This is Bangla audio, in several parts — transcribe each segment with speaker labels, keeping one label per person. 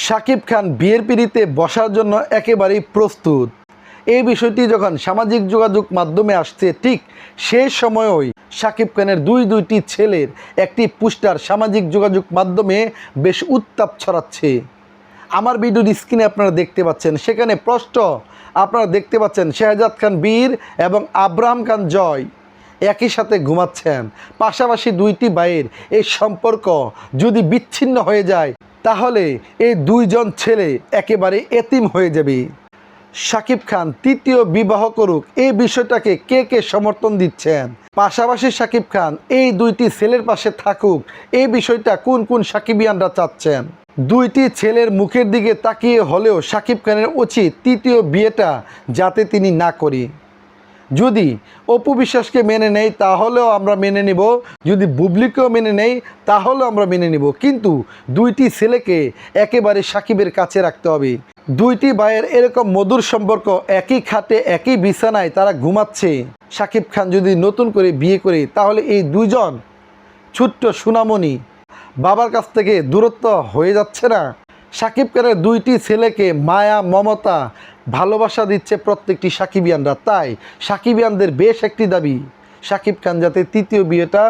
Speaker 1: শাকিব খান বিয়ের পিড়িতে বসার জন্য একেবারেই প্রস্তুত। এই বিষয়টি যখন সামাজিক যোগাযোগ মাধ্যমে আসছে, ঠিক সেই সময়ই শাকিব খানের দুই দুইটি ছেলের একটি পোস্টার সামাজিক যোগাযোগ মাধ্যমে বেশ উত্তাপ ছড়াচ্ছে। আমার ভিডিওর স্ক্রিনে আপনারা দেখতে পাচ্ছেন, সেখানে প্রশ্ন আপনারা দেখতে পাচ্ছেন, শেহজাদ খান বীর এবং আব্রাহাম খান জয় একই সাথে ঘুমাচ্ছেন। পাশাপাশি দুইটি ভাইয়ের এই সম্পর্ক যদি বিচ্ছিন্ন হয়ে যায় তাহলে এই দুইজন ছেলে একেবারে এতিম হয়ে যাবে। শাকিব খান তৃতীয় বিবাহ করুক এই বিষয়টাকে কে কে সমর্থন দিচ্ছেন? পাশাপাশি শাকিব খান এই দুইটি ছেলের পাশে থাকুক এই বিষয়টা কোন কোন সাকিবিয়ানরা চাচ্ছেন? দুইটি ছেলের মুখের দিকে তাকিয়ে হলেও শাকিব খানের উচিত তৃতীয় বিয়েটা যাতে তিনি না করি যদি অপু বিশ্বাসকে মেনে নেই, তাহলেও আমরা মেনে নিব। যদি বুবলিকেও মেনে নেই, তাহলেও আমরা মেনে নিব। কিন্তু দুইটি ছেলেকে একেবারে সাকিবের কাছে রাখতে হবে। দুইটি ভাইয়ের এরকম মধুর সম্পর্ক একই খাটে, একই বিছানায় তারা ঘুমাচ্ছে। সাকিব খান যদি নতুন করে বিয়ে করে, তাহলে এই দুইজন ছোট্ট সুনামণি বাবার কাছ থেকে দূরত্ব হয়ে যাচ্ছে না। সাকিব খানের দুইটি ছেলেকে মায়া, মমতা, ভালোবাসা দিচ্ছে প্রত্যেকটি সাকিবিয়ানরা। তাই সাকিবিয়ানদের বেশ একটি দাবি, সাকিব খান যাতে তৃতীয় বিয়েটা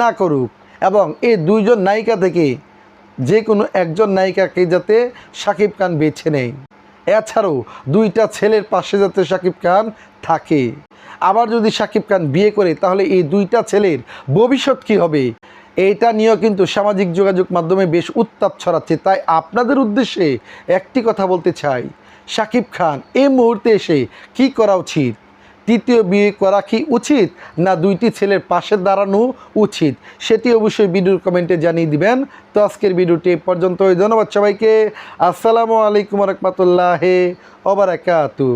Speaker 1: না করুক এবং এই দুইজন নায়িকা থেকে যে কোনো একজন নায়িকাকে যাতে সাকিব খান বেছে নেয়। এছাড়াও দুইটা ছেলের পাশে যাতে সাকিব খান থাকে। আবার যদি সাকিব খান বিয়ে করে, তাহলে এই দুইটা ছেলের ভবিষ্যৎ কী হবে? এইটা নিয়েও কিন্তু সামাজিক যোগাযোগ মাধ্যমে বেশ উত্তাপ ছড়াচ্ছে। তাই আপনাদের উদ্দেশ্যে একটি কথা বলতে চাই। সাকিব খান, এই মুহূর্তে এসে কি করা উচিত? তৃতীয় বিয়ে করা কি উচিত না দুইটি ছেলের পাশে দাঁড়ানো উচিত? সেটি অবশ্যই ভিডিওর কমেন্টে জানিয়ে দিবেন। তো আজকের ভিডিওটি পর্যন্ত ধন্যবাদ সবাইকে। আসসালামু আলাইকুম রহমতুল্লাহ ওবরাকাতু